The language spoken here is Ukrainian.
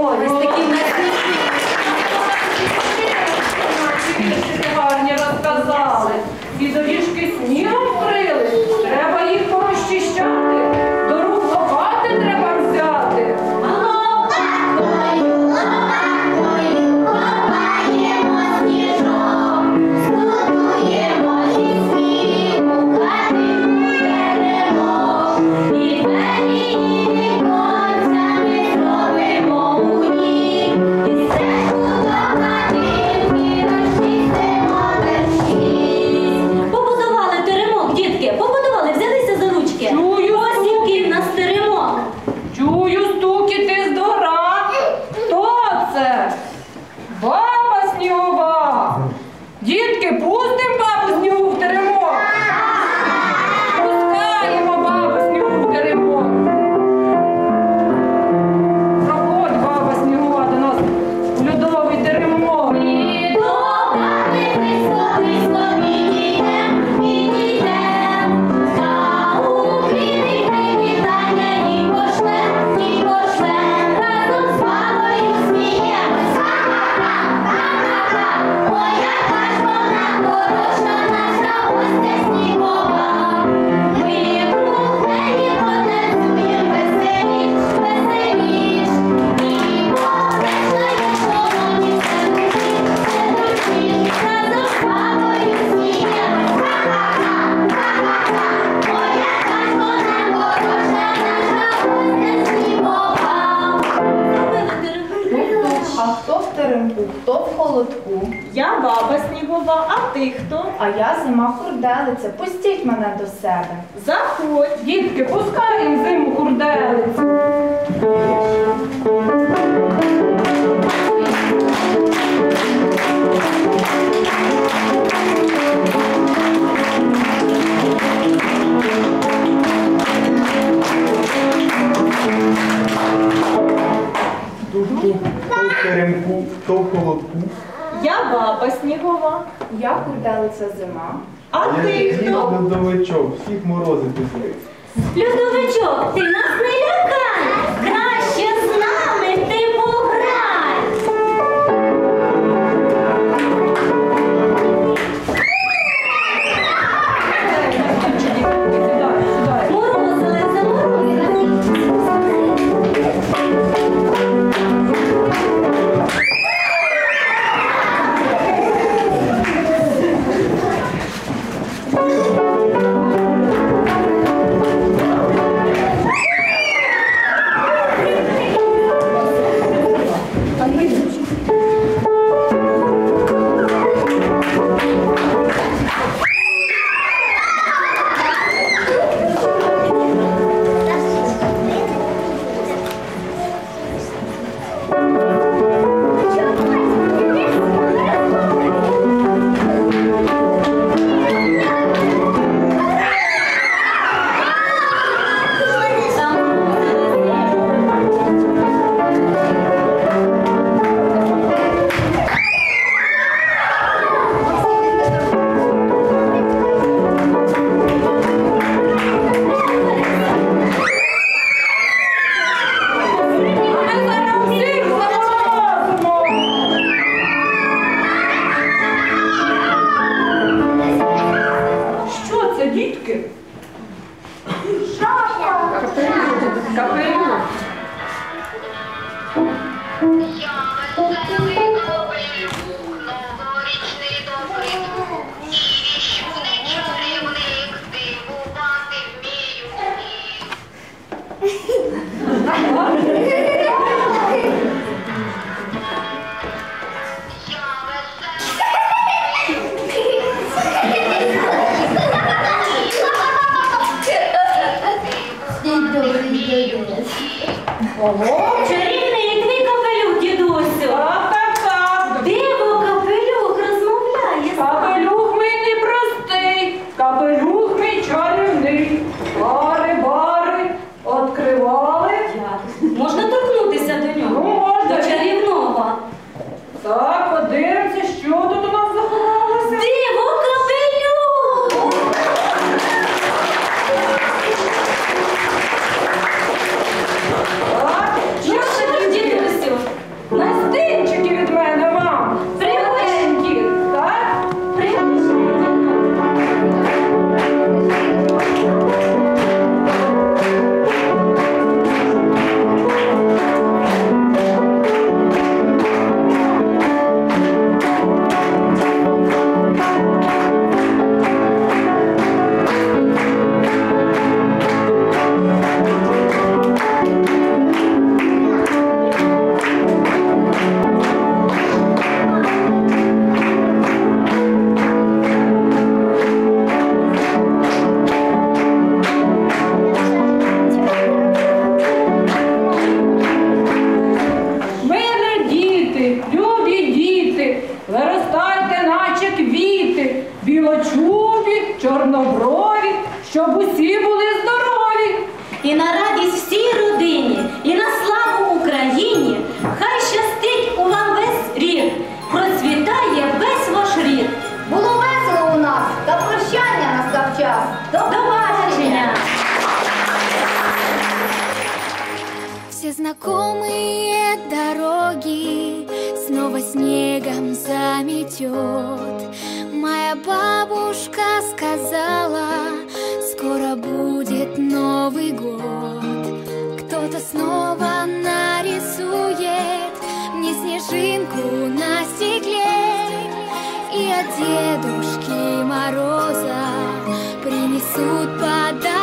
Ось такі насильні розказали. був, то в холодку. Я баба снігова, а ти хто? А я зима-курделиця. Пустіть мене до себе. Заходь. Дітки, пускаємо зиму курделицю. хто в холодку? Я баба снігова. Я курделиця зима. А Я ти хто? Я Всіх морозити злив. Людовичок, ти нас не лякав. Це дітки? Капелюх. Thank you. Ого, чарівний і твій капелюх, дідусю. Оп-оп-оп. Диво, капелюх розмовляє. Капелюх мій непростий, капелюх мій чарівний. Бари, бари, відкривали. Можна торкнутися до нього. Ну, можна. До чарівного. Так. Знакомые дороги снова снегом заметет. Моя бабушка сказала, скоро будет Новый год. Кто-то снова нарисует мне снежинку на стекле. И от Дедушки Мороза принесут подарок.